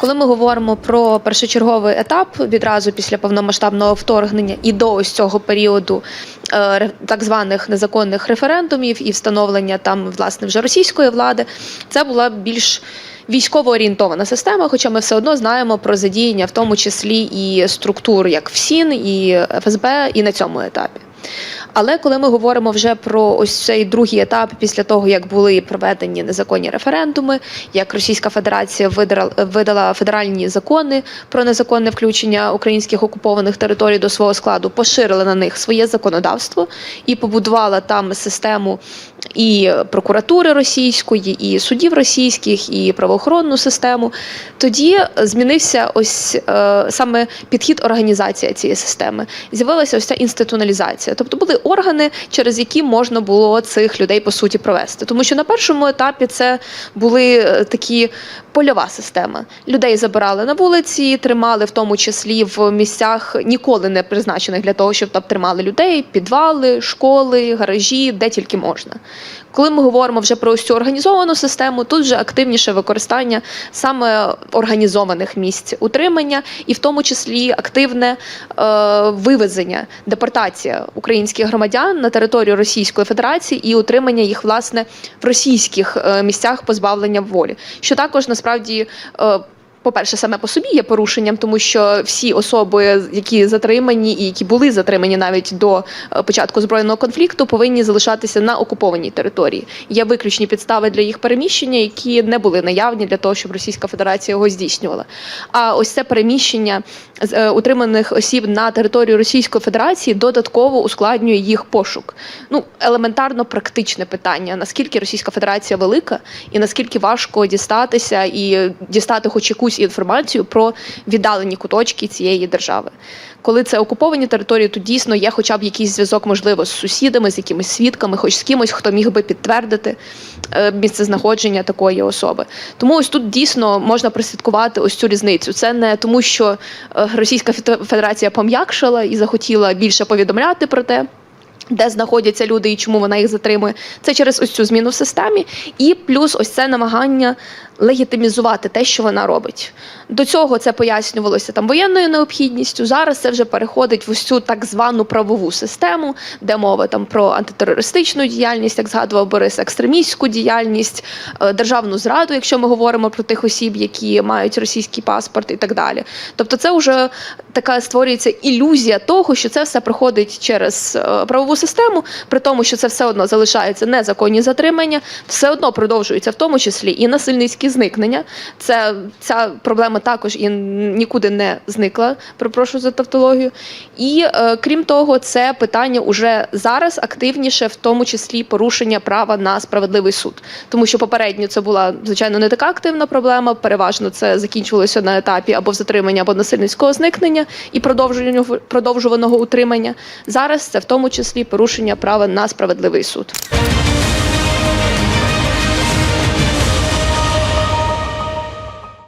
Коли ми говоримо про першочерговий етап відразу після повномасштабного вторгнення і до ось цього періоду е, так званих незаконних референдумів і встановлення там власне вже російської влади, це була більш військово орієнтована система, хоча ми все одно знаємо про задіяння, в тому числі і структур, як ФСІН, і ФСБ, і на цьому етапі. Але коли ми говоримо вже про ось цей другий етап, після того як були проведені незаконні референдуми, як Російська Федерація видала, видала федеральні закони про незаконне включення українських окупованих територій до свого складу, поширила на них своє законодавство і побудувала там систему і прокуратури російської, і судів російських, і правоохоронну систему. Тоді змінився ось е, саме підхід організація цієї системи. З'явилася ось ця інституціоналізація, тобто були органи, через які можна було цих людей по суті провести. Тому що на першому етапі це були е, такі польова система. Людей забирали на вулиці, тримали в тому числі в місцях ніколи не призначених для того, щоб там тримали людей, підвали, школи, гаражі, де тільки можна. Коли ми говоримо вже про ось цю організовану систему, тут вже активніше використання саме організованих місць утримання, і в тому числі активне е, вивезення, депортація українських громадян на територію Російської Федерації і утримання їх власне в російських е, місцях позбавлення волі, що також насправді. По-перше, саме по собі є порушенням, тому що всі особи, які затримані і які були затримані навіть до е, початку збройного конфлікту, повинні залишатися на окупованій території. Є виключні підстави для їх переміщення, які не були наявні для того, щоб Російська Федерація його здійснювала. А ось це переміщення е, утриманих осіб на територію Російської Федерації додатково ускладнює їх пошук. Ну елементарно практичне питання: наскільки Російська Федерація велика, і наскільки важко дістатися і дістати хоч якусь інформацію про віддалені куточки цієї держави. Коли це окуповані території, то дійсно є хоча б якийсь зв'язок, можливо, з сусідами, з якимись свідками, хоч з кимось, хто міг би підтвердити е, місцезнаходження такої особи. Тому ось тут дійсно можна прослідкувати ось цю різницю. Це не тому, що е, Російська Федерація пом'якшила і захотіла більше повідомляти про те. Де знаходяться люди і чому вона їх затримує, це через ось цю зміну в системі, і плюс ось це намагання легітимізувати те, що вона робить. До цього це пояснювалося там воєнною необхідністю. Зараз це вже переходить в ось цю так звану правову систему, де мова там про антитерористичну діяльність, як згадував Борис, екстремістську діяльність, е, державну зраду, якщо ми говоримо про тих осіб, які мають російський паспорт і так далі. Тобто, це вже така створюється ілюзія того, що це все проходить через е, правову систему, при тому, що це все одно залишаються незаконні затримання, все одно продовжується в тому числі і насильницькі зникнення. Це ця проблема також і нікуди не зникла. Перепрошую за тавтологію. І е, крім того, це питання уже зараз активніше, в тому числі порушення права на справедливий суд, тому що попередньо це була звичайно не така активна проблема. Переважно це закінчувалося на етапі або затримання, або насильницького зникнення і продовжуваного утримання. Зараз це в тому числі порушення права на справедливий суд.